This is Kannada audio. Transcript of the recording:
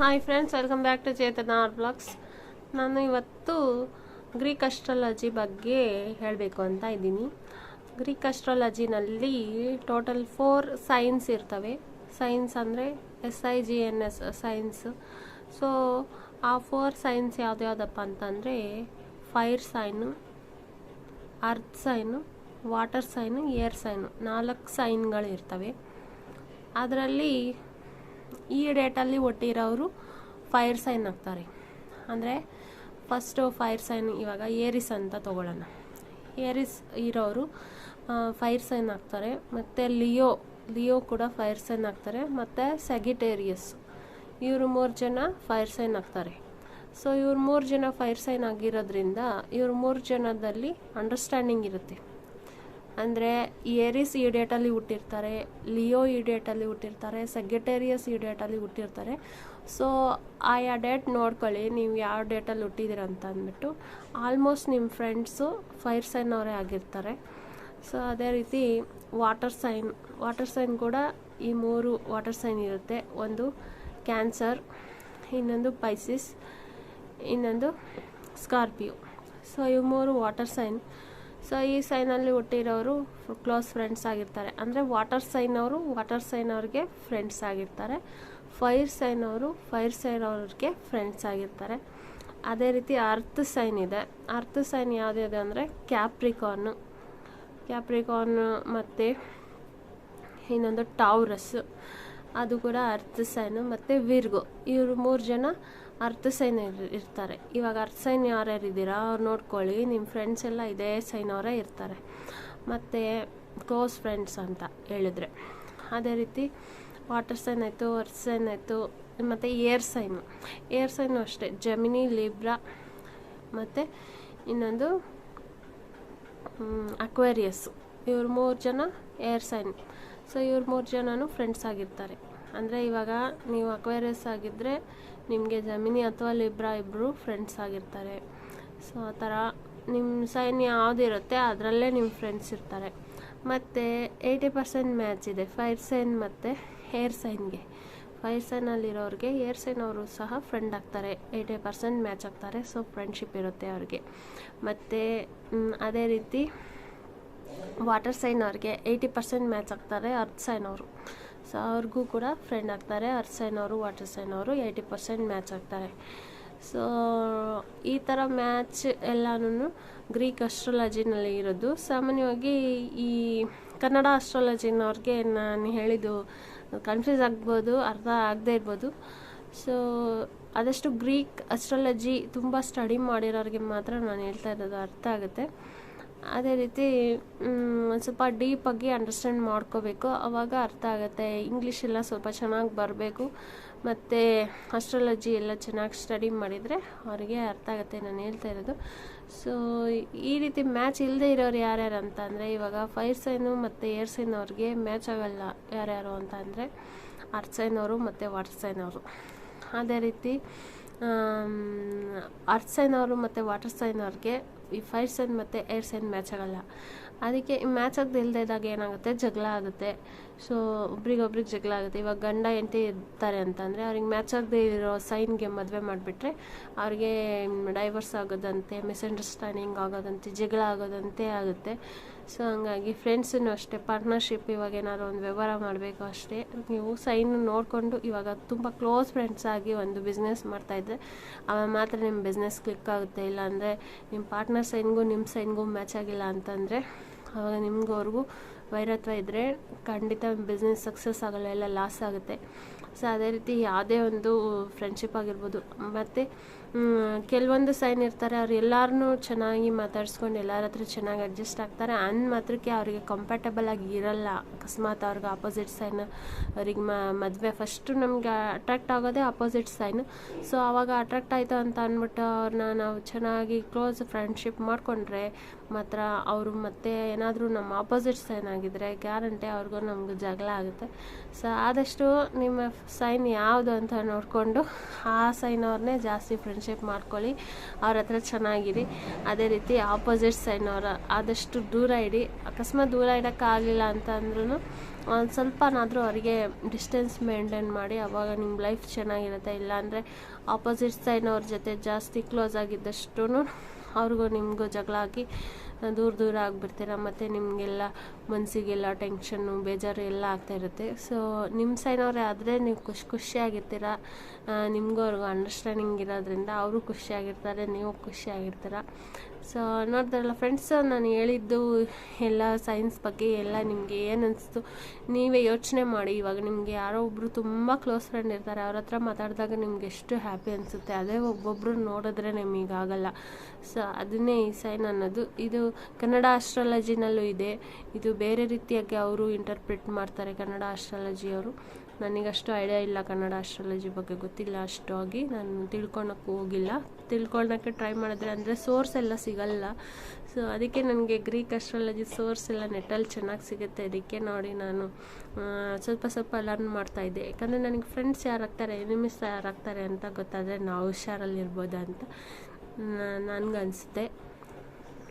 Hi friends welcome back to Chetana R blogs ನಾನು ಇವತ್ತು ಗ್ರೀಕ್ ಅಸ್ಟ್ರಾಲಜಿ ಬಗ್ಗೆ ಹೇಳಬೇಕು ಅಂತ ಇದ್ದೀನಿ. ಗ್ರೀಕ್ ಅಸ್ಟ್ರಾಲಜಿನಲ್ಲಿ ಟೋಟಲ್ ಫೋರ್ ಸೈನ್ಸ್ ಇರ್ತವೆ. ಸೈನ್ಸ್ ಅಂದರೆ S I G N S signs so ಆ ಫೋರ್ ಸೈನ್ಸ್ ಯಾವ್ದ್ಯಾವ್ದಪ್ಪ ಅಂತಂದರೆ fire sign earth sign water sign air sign ನಾಲ್ಕು ಸೈನ್ಗಳು ಇರ್ತವೆ. ಅದರಲ್ಲಿ ಈ ಡೇಟಲ್ಲಿ ಒಟ್ಟಿರೋರು ಫೈರ್ ಸೈನ್ ಆಗ್ತಾರೆ. ಅಂದರೆ ಫಸ್ಟು ಫೈರ್ ಸೈನ್ ಇವಾಗ ಏರಿಸ್ ಅಂತ ತಗೊಳ್ಳೋಣ. ಏರಿಸ್ ಇರೋರು ಫೈರ್ ಸೈನ್ ಆಗ್ತಾರೆ. ಮತ್ತು ಲಿಯೋ ಲಿಯೋ ಕೂಡ ಫೈರ್ ಸೈನ್ ಆಗ್ತಾರೆ. ಮತ್ತು ಸೆಗಿಟೇರಿಯಸ್, ಇವರು ಮೂರು ಜನ ಫೈರ್ ಸೈನ್ ಆಗ್ತಾರೆ. ಸೊ ಇವ್ರು ಮೂರು ಜನ ಫೈರ್ ಸೈನ್ ಆಗಿರೋದ್ರಿಂದ ಇವ್ರು ಮೂರು ಜನದಲ್ಲಿ ಅಂಡರ್ಸ್ಟ್ಯಾಂಡಿಂಗ್ ಇರುತ್ತೆ. ಅಂದರೆ ಏರಿಸ್ ಈ ಡೇಟಲ್ಲಿ ಹುಟ್ಟಿರ್ತಾರೆ, ಲಿಯೋ ಈ ಡೇಟಲ್ಲಿ ಹುಟ್ಟಿರ್ತಾರೆ ಸೆಗ್ಯಟೇರಿಯಸ್ ಈ ಡೇಟಲ್ಲಿ ಹುಟ್ಟಿರ್ತಾರೆ ಸೊ ಆಯಾ ಡೇಟ್ ನೋಡ್ಕೊಳ್ಳಿ, ನೀವು ಯಾವ ಡೇಟಲ್ಲಿ ಹುಟ್ಟಿದ್ದೀರ ಅಂತ ಅಂದ್ಬಿಟ್ಟು. ಆಲ್ಮೋಸ್ಟ್ ನಿಮ್ಮ ಫ್ರೆಂಡ್ಸು ಫೈರ್ ಸೈನ್ ಅವರೇ ಆಗಿರ್ತಾರೆ. ಸೊ ಅದೇ ರೀತಿ ವಾಟರ್ ಸೈನ್ ವಾಟರ್ ಸೈನ್ ಕೂಡ ಈ ಮೂರು ವಾಟರ್ ಸೈನ್ ಇರುತ್ತೆ. ಒಂದು ಕ್ಯಾನ್ಸರ್, ಇನ್ನೊಂದು ಪೈಸಿಸ್, ಇನ್ನೊಂದು ಸ್ಕಾರ್ಪಿಯೋ. ಸೊ ಇವು ಮೂರು ವಾಟರ್ ಸೈನ್. ಸೊ ಈ ಸೈನಲ್ಲಿ ಹುಟ್ಟಿರೋರು ಕ್ಲೋಸ್ ಫ್ರೆಂಡ್ಸ್ ಆಗಿರ್ತಾರೆ. ಅಂದರೆ ವಾಟರ್ ಸೈನ್ ಅವರು ವಾಟರ್ ಸೈನ್ ಅವ್ರಿಗೆ ಫ್ರೆಂಡ್ಸ್ ಆಗಿರ್ತಾರೆ. ಫೈರ್ ಸೈನ್ ಅವರು ಫೈರ್ ಸೈನ್ ಅವ್ರಿಗೆ ಫ್ರೆಂಡ್ಸ್ ಆಗಿರ್ತಾರೆ. ಅದೇ ರೀತಿ ಅರ್ತ್ ಸೈನ್ ಇದೆ. ಅರ್ತ್ ಸೈನ್ ಯಾವುದಿದೆ ಅಂದರೆ ಕ್ಯಾಪ್ರಿಕಾರ್ನು ಕ್ಯಾಪ್ರಿಕಾರ್ನ್ ಮತ್ತು ಇನ್ನೊಂದು ಟೌರಸ್ ಅದು ಕೂಡ ಅರ್ಥ ಸೈನು ಮತ್ತು ವಿರ್ಗೋ. ಇವರು ಮೂರು ಜನ ಅರ್ಥ ಸೈನ್ ಇರ್ತಾರೆ. ಇವಾಗ ಅರ್ಥ ಸೈನ್ ಯಾರ್ಯಾರು ಇದ್ದೀರಾ ಅವ್ರು ನೋಡ್ಕೊಳ್ಳಿ ನಿಮ್ಮ ಫ್ರೆಂಡ್ಸ್ ಎಲ್ಲ ಇದೇ ಸೈನ್ ಅವರೇ ಇರ್ತಾರೆ. ಮತ್ತು ಕ್ಲೋಸ್ ಫ್ರೆಂಡ್ಸ್ ಅಂತ ಹೇಳಿದ್ರೆ. ಅದೇ ರೀತಿ ವಾಟರ್ ಸೈನ್ ಆಯಿತು ಅರ್ಥ ಸೈನ್ ಆಯಿತು, ಮತ್ತು ಏರ್ ಸೈನು ಏರ್ ಸೈನು ಅಷ್ಟೇ. ಜಮಿನಿ ಲಿಬ್ರಾ ಮತ್ತು ಇನ್ನೊಂದು ಅಕ್ವೇರಿಯಸ್ಸು ಇವ್ರು ಮೂರು ಜನ ಏರ್ ಸೈನ್ ಸೊ ಇವ್ರು ಮೂರು ಜನನೂ ಫ್ರೆಂಡ್ಸ್ ಆಗಿರ್ತಾರೆ. ಅಂದರೆ ಇವಾಗ ನೀವು ಅಕ್ವೇರಿಯಸ್ ಆಗಿದ್ದರೆ ನಿಮಗೆ ಜಮಿನಿ ಅಥವಾ ಲಿಬ್ರಾ ಇಬ್ಬರು ಫ್ರೆಂಡ್ಸ್ ಆಗಿರ್ತಾರೆ. ಸೊ ಆ ಥರ ನಿಮ್ಮ ಸೈನ್ ಯಾವುದಿರುತ್ತೆ ಅದರಲ್ಲೇ ನಿಮ್ಮ ಫ್ರೆಂಡ್ಸ್ ಇರ್ತಾರೆ. ಮತ್ತು ಏಯ್ಟಿ ಪರ್ಸೆಂಟ್ ಮ್ಯಾಚ್ ಇದೆ ಫೈರ್ ಸೈನ್ ಮತ್ತು ಹೇರ್ ಸೈನ್ಗೆ ಫೈರ್ ಸೈನಲ್ಲಿರೋರಿಗೆ ಏರ್ ಸೈನ್ ಅವರು ಸಹ ಫ್ರೆಂಡ್ ಆಗ್ತಾರೆ ಏಯ್ಟಿ ಪರ್ಸೆಂಟ್ ಮ್ಯಾಚ್ ಆಗ್ತಾರೆ ಸೊ ಫ್ರೆಂಡ್ಶಿಪ್ ಇರುತ್ತೆ ಅವ್ರಿಗೆ. ಮತ್ತು ಅದೇ ರೀತಿ ವಾಟರ್ ಸೈನ್ ಅವ್ರಿಗೆ ಏಯ್ಟಿ ಪರ್ಸೆಂಟ್ ಮ್ಯಾಚ್ ಆಗ್ತಾರೆ ಅರ್ತ್ ಸೈನ್ ಅವರು. ಸೊ ಅವ್ರಿಗೂ ಕೂಡ ಫ್ರೆಂಡ್ ಆಗ್ತಾರೆ ಅರ್ತ್ ಸೈನ್ ಅವರು, ವಾಟರ್ ಸೈನ್ ಅವರು ಏಯ್ಟಿ ಪರ್ಸೆಂಟ್ ಮ್ಯಾಚ್ ಆಗ್ತಾರೆ. ಸೊ ಈ ಥರ ಮ್ಯಾಚ್ ಎಲ್ಲನೂ ಗ್ರೀಕ್ ಅಸ್ಟ್ರಾಲಜಿನಲ್ಲಿ ಇರೋದು. ಸಾಮಾನ್ಯವಾಗಿ ಈ ಕನ್ನಡ ಅಸ್ಟ್ರಾಲಜಿನವ್ರಿಗೆ ನಾನು ಹೇಳಿದ್ದು ಕನ್ಫ್ಯೂಸ್ ಆಗ್ಬೋದು, ಅರ್ಥ ಆಗದೇ ಇರ್ಬೋದು. ಸೊ ಆದಷ್ಟು ಗ್ರೀಕ್ ಅಸ್ಟ್ರಾಲಜಿ ತುಂಬ ಸ್ಟಡಿ ಮಾಡಿರೋರಿಗೆ ಮಾತ್ರ ನಾನು ಹೇಳ್ತಾ ಇರೋದು ಅರ್ಥ ಆಗುತ್ತೆ. ಅದೇ ರೀತಿ ಸ್ವಲ್ಪ ಡೀಪಾಗಿ ಅಂಡರ್ಸ್ಟ್ಯಾಂಡ್ ಮಾಡ್ಕೋಬೇಕು. ಆವಾಗ ಅರ್ಥ ಆಗುತ್ತೆ. ಇಂಗ್ಲೀಷ್ ಎಲ್ಲ ಸ್ವಲ್ಪ ಚೆನ್ನಾಗಿ ಬರಬೇಕು. ಮತ್ತು ಅಸ್ಟ್ರಾಲಜಿ ಎಲ್ಲ ಚೆನ್ನಾಗಿ ಸ್ಟಡಿ ಮಾಡಿದರೆ ಅವರಿಗೆ ಅರ್ಥ ಆಗುತ್ತೆ ನಾನು ಹೇಳ್ತಾ ಇರೋದು. ಸೊ ಈ ರೀತಿ ಮ್ಯಾಚ್ ಇಲ್ಲದೆ ಇರೋರು ಯಾರ್ಯಾರು ಅಂತ ಅಂದರೆ, ಇವಾಗ ಫೈರ್ ಸೈನು ಮತ್ತು ಏರ್ ಸೈನ್ ಅವ್ರಿಗೆ ಮ್ಯಾಚ್ ಆಗಲ್ಲ ಯಾರ್ಯಾರು ಅಂತ ಅಂದರೆ ಅರ್ಥ ಸೈನ್ ಅವರು ಮತ್ತು ವಾಟರ್ ಸೈನ್ ಅವರು. ಅದೇ ರೀತಿ ಅರ್ತ್ ಸೈನ್ ಅವರು ಮತ್ತು ವಾಟರ್ ಸೈನ್ ಅವ್ರಿಗೆ, ಈ ಫೈರ್ ಸೈನ್ ಮತ್ತು ಏರ್ ಸೈನ್ ಮ್ಯಾಚ್ ಆಗಲ್ಲ. ಅದಕ್ಕೆ ಈ ಮ್ಯಾಚ್ ಆಗದೆ ಇಲ್ಲದೇ ಇದ್ದಾಗ ಏನಾಗುತ್ತೆ? ಜಗಳ ಆಗುತ್ತೆ. ಸೊ ಒಬ್ರಿಗೊಬ್ರಿಗೆ ಜಗಳ ಆಗುತ್ತೆ. ಇವಾಗ ಗಂಡ ಹೆಂಡತಿ ಇರ್ತಾರೆ ಅಂತಂದರೆ ಅವ್ರಿಗೆ ಮ್ಯಾಚ್ ಆಗದೆ ಇರೋ ಸೈನ್ಗೆ ಮದುವೆ ಮಾಡಿಬಿಟ್ರೆ ಅವ್ರಿಗೆ ಡೈವರ್ಸ್ ಆಗೋದಂತೆ ಮಿಸ್ಅಂಡರ್ಸ್ಟ್ಯಾಂಡಿಂಗ್ ಆಗೋದಂತೆ, ಜಗಳ ಆಗೋದಂತೆ ಆಗುತ್ತೆ. ಸೊ ಹಂಗಾಗಿ ಫ್ರೆಂಡ್ಸನ್ನು ಅಷ್ಟೇ ಪಾರ್ಟ್ನರ್ಶಿಪ್ ಇವಾಗ ಏನಾದ್ರು ಒಂದು ವ್ಯವಹಾರ ಮಾಡಬೇಕು ಅಷ್ಟೇ. ನೀವು ಸೈನ್ ನೋಡಿಕೊಂಡು ಇವಾಗ ತುಂಬ ಕ್ಲೋಸ್ ಫ್ರೆಂಡ್ಸ್ ಆಗಿ ಒಂದು ಬಿಸ್ನೆಸ್ ಮಾಡ್ತಾಯಿದ್ರೆ ಅವಾಗ ಮಾತ್ರ ನಿಮ್ಮ ಬಿಸ್ನೆಸ್ ಕ್ಲಿಕ್ ಆಗುತ್ತೆ. ಇಲ್ಲಾಂದರೆ ನಿಮ್ಮ ಪಾರ್ಟ್ನರ್ ಸೈನ್ಗೂ ನಿಮ್ಮ ಸೈನ್ಗೂ ಮ್ಯಾಚ್ ಆಗಿಲ್ಲ ಅಂತಂದರೆ ಆವಾಗ ನಿಮ್ಗೂ ಅವ್ರಿಗೂ ವೈರತ್ವ ಇದ್ದರೆ ಖಂಡಿತ ಬಿಸ್ನೆಸ್ ಸಕ್ಸಸ್ ಆಗಲ್ಲ, ಎಲ್ಲ ಲಾಸ್ ಆಗುತ್ತೆ. ಸೊ ಅದೇ ರೀತಿ ಯಾವುದೇ ಒಂದು ಫ್ರೆಂಡ್ಶಿಪ್ ಆಗಿರ್ಬೋದು. ಮತ್ತು ಕೆಲವೊಂದು ಸೈನ್ ಇರ್ತಾರೆ. ಅವ್ರು ಎಲ್ಲರನ್ನೂ ಚೆನ್ನಾಗಿ ಮಾತಾಡಿಸ್ಕೊಂಡು ಎಲ್ಲರ ಹತ್ರ ಚೆನ್ನಾಗಿ ಅಡ್ಜಸ್ಟ್ ಆಗ್ತಾರೆ. ಅನ್ ಮಾತ್ರಕ್ಕೆ ಅವರಿಗೆ ಕಂಫರ್ಟಬಲ್ ಆಗಿ ಇರಲ್ಲ. ಅಕಸ್ಮಾತ್ ಅವ್ರಿಗೆ ಆಪೋಸಿಟ್ ಸೈನ್ ಅವ್ರಿಗೆ ಮದುವೆ ಫಸ್ಟು ನಮಗೆ ಅಟ್ರಾಕ್ಟ್ ಆಗೋದೇ ಆಪೋಸಿಟ್ ಸೈನ್ ಸೊ ಆವಾಗ ಅಟ್ರಾಕ್ಟ್ ಆಯಿತು ಅಂತ ಅಂದ್ಬಿಟ್ಟು ಅವ್ರನ್ನ ನಾವು ಚೆನ್ನಾಗಿ ಕ್ಲೋಸ್ ಫ್ರೆಂಡ್ಶಿಪ್ ಮಾಡಿಕೊಂಡ್ರೆ ಮಾತ್ರ ಅವರು ಮತ್ತೆ ಏನಾದರೂ ನಮ್ಮ ಆಪೋಸಿಟ್ ಸೈನ್ ಆಗಿದ್ರೆ ಗ್ಯಾರಂಟಿ ಅವ್ರಿಗೂ ನಮ್ಗೆ ಜಗಳ ಆಗುತ್ತೆ. ಸೊ ಆದಷ್ಟು ನಿಮ್ಮ ಸೈನ್ ಯಾವುದು ಅಂತ ನೋಡಿಕೊಂಡು ಆ ಸೈನ್ ಅವ್ರನ್ನೇ ಜಾಸ್ತಿ ಫ್ರೆಂಡ್ಶಿಪ್ ಮಾಡ್ಕೊಳ್ಳಿ. ಅವ್ರ ಹತ್ರ ಚೆನ್ನಾಗಿರಿ. ಅದೇ ರೀತಿ ಆಪೋಸಿಟ್ ಸೈನ್ ಅವರ ಆದಷ್ಟು ದೂರ ಇಡಿ. ಅಕಸ್ಮಾತ್ ದೂರ ಇಡೋಕ್ಕಾಗಲಿಲ್ಲ ಅಂತ ಅಂದ್ರೂ ಒಂದು ಸ್ವಲ್ಪನಾದರೂ ಅವರಿಗೆ ಡಿಸ್ಟೆನ್ಸ್ ಮೇಂಟೈನ್ ಮಾಡಿ. ಅವಾಗ ನಿಮ್ಮ ಲೈಫ್ ಚೆನ್ನಾಗಿರುತ್ತೆ. ಇಲ್ಲಾಂದರೆ ಆಪೋಸಿಟ್ ಸೈನ್ ಅವ್ರ ಜೊತೆ ಜಾಸ್ತಿ ಕ್ಲೋಸ್ ಆಗಿದ್ದಷ್ಟು ಅವ್ರಿಗೂ ನಿಮಗೂ ಜಗಳ ಆಗಿ ದೂರ ದೂರ ಆಗಿಬಿಡ್ತೀರ ಮತ್ತು ನಿಮಗೆಲ್ಲ ಮನಸ್ಸಿಗೆಲ್ಲ ಟೆನ್ಷನ್ನು ಬೇಜಾರು ಎಲ್ಲ ಆಗ್ತಾ ಇರುತ್ತೆ. ಸೊ ನಿಮ್ಮ ಸೈನವರೇ ಆದರೆ ನೀವು ಖುಷಿ ಖುಷಿಯಾಗಿರ್ತೀರ? ನಿಮಗೂ ಅವ್ರಿಗೂ ಅಂಡರ್ಸ್ಟ್ಯಾಂಡಿಂಗ್ ಇರೋದ್ರಿಂದ ಅವರು ಖುಷಿಯಾಗಿರ್ತಾರೆ, ನೀವು ಖುಷಿಯಾಗಿರ್ತೀರ? ಸೊ ನೋಡಿದ್ರಲ್ಲ ಫ್ರೆಂಡ್ಸ್ ನಾನು ಹೇಳಿದ್ದು ಎಲ್ಲ ಸೈನ್ಸ್ ಬಗ್ಗೆ ಎಲ್ಲ ನಿಮಗೆ ಏನು ನೀವೇ ಯೋಚನೆ ಮಾಡಿ. ಇವಾಗ ನಿಮಗೆ ಯಾರೋ ಒಬ್ಬರು ತುಂಬ ಕ್ಲೋಸ್ ಫ್ರೆಂಡ್ ಇರ್ತಾರೆ, ಅವ್ರ ಹತ್ರ ಮಾತಾಡಿದಾಗ ನಿಮ್ಗೆ ಎಷ್ಟು ಹ್ಯಾಪಿ ಅನಿಸುತ್ತೆ? ಅದೇ ಒಬ್ಬೊಬ್ಬರು ನೋಡಿದ್ರೆ ನಿಮಗಾಗಲ್ಲ ಸೊ ಅದನ್ನೇ ಈ ಸೈನ್ ಅನ್ನೋದು. ಇದು ಕನ್ನಡ ಆಸ್ಟ್ರಾಲಜಿನಲ್ಲೂ ಇದೆ. ಇದು ಬೇರೆ ರೀತಿಯಾಗಿ ಅವರು ಇಂಟರ್ಪ್ರಿಟ್ ಮಾಡ್ತಾರೆ ಕನ್ನಡ ಆಸ್ಟ್ರಾಲಜಿಯವರು ನನಗಷ್ಟು ಐಡಿಯಾ ಇಲ್ಲ ಕನ್ನಡ ಆಸ್ಟ್ರಾಲಜಿ ಬಗ್ಗೆ, ಗೊತ್ತಿಲ್ಲ ಅಷ್ಟು ಆಗಿ ನಾನು ತಿಳ್ಕೊಳಕ್ಕೆ ಹೋಗಿಲ್ಲ. ತಿಳ್ಕೊಳಕ್ಕೆ ಟ್ರೈ ಮಾಡಿದ್ರೆ ಅಂದರೆ ಸೋರ್ಸ್ ಎಲ್ಲ ಸಿಗಲ್ಲ. ಸೊ ಅದಕ್ಕೆ ನನಗೆ ಗ್ರೀಕ್ ಆಸ್ಟ್ರಾಲಜಿ ಸೋರ್ಸ್ ಎಲ್ಲ ನೆಟ್ಟಲ್ಲಿ ಚೆನ್ನಾಗಿ ಸಿಗುತ್ತೆ. ಅದಕ್ಕೆ ನೋಡಿ ನಾನು ಸ್ವಲ್ಪ ಸ್ವಲ್ಪ ಲರ್ನ್ ಮಾಡ್ತಾ ಇದ್ದೆ. ಯಾಕಂದರೆ ನನಗೆ ಫ್ರೆಂಡ್ಸ್ ಯಾರಾಗ್ತಾರೆ ಎನಿಮಿಸ್ ಯಾರಾಗ್ತಾರೆ ಅಂತ ಗೊತ್ತಾದರೆ ನಾವು ಹುಷಾರಲ್ಲಿರ್ಬೋದು ಅಂತ ನನಗನ್ಸುತ್ತೆ.